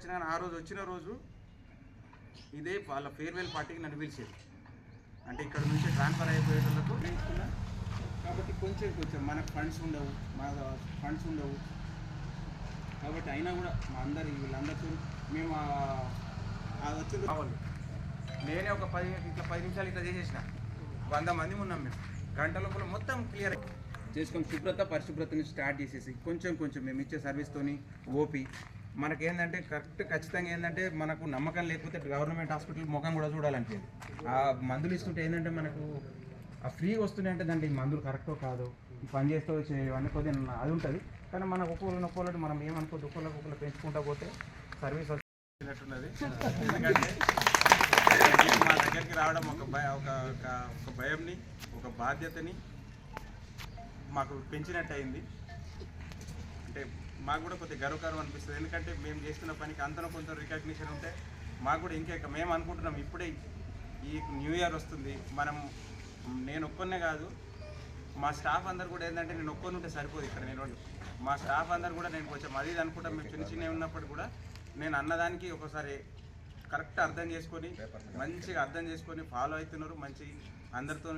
రోజు వచ్చిన రోజు ఇదే వాళ్ళ ఫేర్వెల్ పార్టీకి నన్ను పిలిచేది. అంటే ఇక్కడ నుంచి ట్రాన్స్ఫర్ నేర్చుకున్నా కాబట్టి కొంచెం కొంచెం మనకు ఫండ్స్ ఉండవు మన ఫండ్స్ ఉండవు. కాబట్టి అయినా కూడా మా అందరి వీళ్ళందరితో మేము ఆ- ఆ వచ్చింది కావాలి నేనే ఒక పది ఇట్లా పది నిమిషాలు ఇట్లా చేసేసిన. వంద మంది ఉన్నాం మేము. గంట లోపల మొత్తం క్లియర్ చేసుకొని శుభ్రత పరిశుభ్రతని స్టార్ట్ చేసేసి కొంచెం కొంచెం మేము ఇచ్చే సర్వీస్తోని ఓపి మనకేంటంటే కరెక్ట్ ఖచ్చితంగా ఏంటంటే మనకు నమ్మకం లేకపోతే గవర్నమెంట్ హాస్పిటల్ ముఖం కూడా చూడాలంటే ఆ మందులు ఇస్తుంటే ఏంటంటే మనకు ఆ ఫ్రీ వస్తున్నాయి అంటే దాంట్లో ఈ మందులు కరెక్టో కాదు పని చేస్తూ ఇవన్నీ కొద్దిగా అది ఉంటుంది. కానీ మన ఒక్కొక్కరిని ఒక్కొక్కటి మనం ఏమనుకోద్దు ఒక్కొక్కరికి ఒక్కొక్కరు పెంచుకుంటా పోతే సర్వీస్ వచ్చినట్టున్నది. ఎందుకంటే మా దగ్గరికి రావడం ఒక భయ ఒక ఒక- ఒక భయంని ఒక బాధ్యతని మాకు పెంచినట్టు అయింది అంటే మాకు కూడా కొద్దిగా గర్వకారం అనిపిస్తుంది. ఎందుకంటే మేము చేస్తున్న పనికి అంతనో కొంత రికగ్నిషన్ ఉంటే మాకు కూడా ఇంకా మేము అనుకుంటున్నాం ఇప్పుడే ఈ న్యూ ఇయర్ వస్తుంది. మనం నేను ఒక్కనే కాదు మా స్టాఫ్ అందరు కూడా ఏంటంటే నేను ఒక్కని ఉంటే సరిపోదు ఇక్కడ నేను మా స్టాఫ్ అందరు కూడా నేను కొంచెం అది ఇది అనుకుంటాం. మేము చిన్న చిన్న ఉన్నప్పుడు కూడా నేను అన్నదానికి ఒకసారి కరెక్ట్ అర్థం చేసుకొని మంచిగా అర్థం చేసుకొని ఫాలో అవుతున్నారు మంచి అందరితో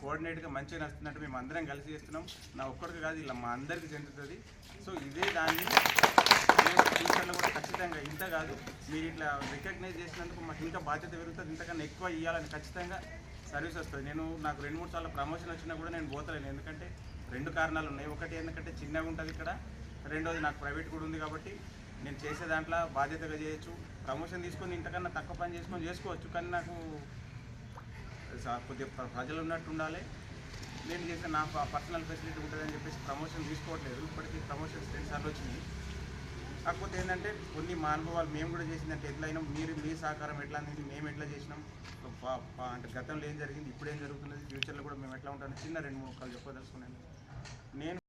కోఆర్డినేట్గా మంచిగా నడుస్తున్నట్టు మేము అందరం కలిసి చేస్తున్నాం. నా ఒక్కడికి కాదు ఇలా మా అందరికీ చెందుతుంది. సో ఇదే దాన్ని ఫ్యూచర్లో కూడా ఖచ్చితంగా ఇంత కాదు మీరు ఇట్లా రికగ్నైజ్ చేసినందుకు మాకు ఇంకా బాధ్యత పెరుగుతుంది. ఇంతకన్నా ఎక్కువ ఇవ్వాలని ఖచ్చితంగా సర్వీస్ వస్తుంది. నేను నాకు రెండు మూడు సార్లు ప్రమోషన్ వచ్చినా కూడా నేను పోతలేను. ఎందుకంటే రెండు కారణాలు ఉన్నాయి. ఒకటి ఎందుకంటే చిన్నగా ఉంటుంది ఇక్కడ. రెండోది నాకు ప్రైవేట్ కూడా ఉంది కాబట్టి నేను చేసే దాంట్లో బాధ్యతగా చేయొచ్చు. ప్రమోషన్ తీసుకొని ఇంతకన్నా తక్కువ పని చేసుకొని చేసుకోవచ్చు. కానీ నాకు కొద్దిగా ప్రజలు ఉన్నట్టు ఉండాలి. నేను చేసే ఆ పర్సనల్ ఫెసిలిటీ ఉంటుందని చెప్పేసి ప్రమోషన్ తీసుకోవట్లేదు. ఇప్పటికీ ప్రమోషన్స్ రెండుసార్లు వచ్చింది. కాకపోతే ఏంటంటే కొన్ని మా అనుభవాలు మేము కూడా చేసిందంటే ఎట్లయినా మీరు మీ సహకారం ఎట్లా అందింది మేము ఎట్లా చేసినాం. అంటే గతంలో ఏం జరిగింది ఇప్పుడు ఏం జరుగుతున్నది ఫ్యూచర్లో కూడా మేము ఎట్లా ఉంటాం చిన్న రెండు మూడు కాలు చెప్పదలుచుకున్నాను. నేను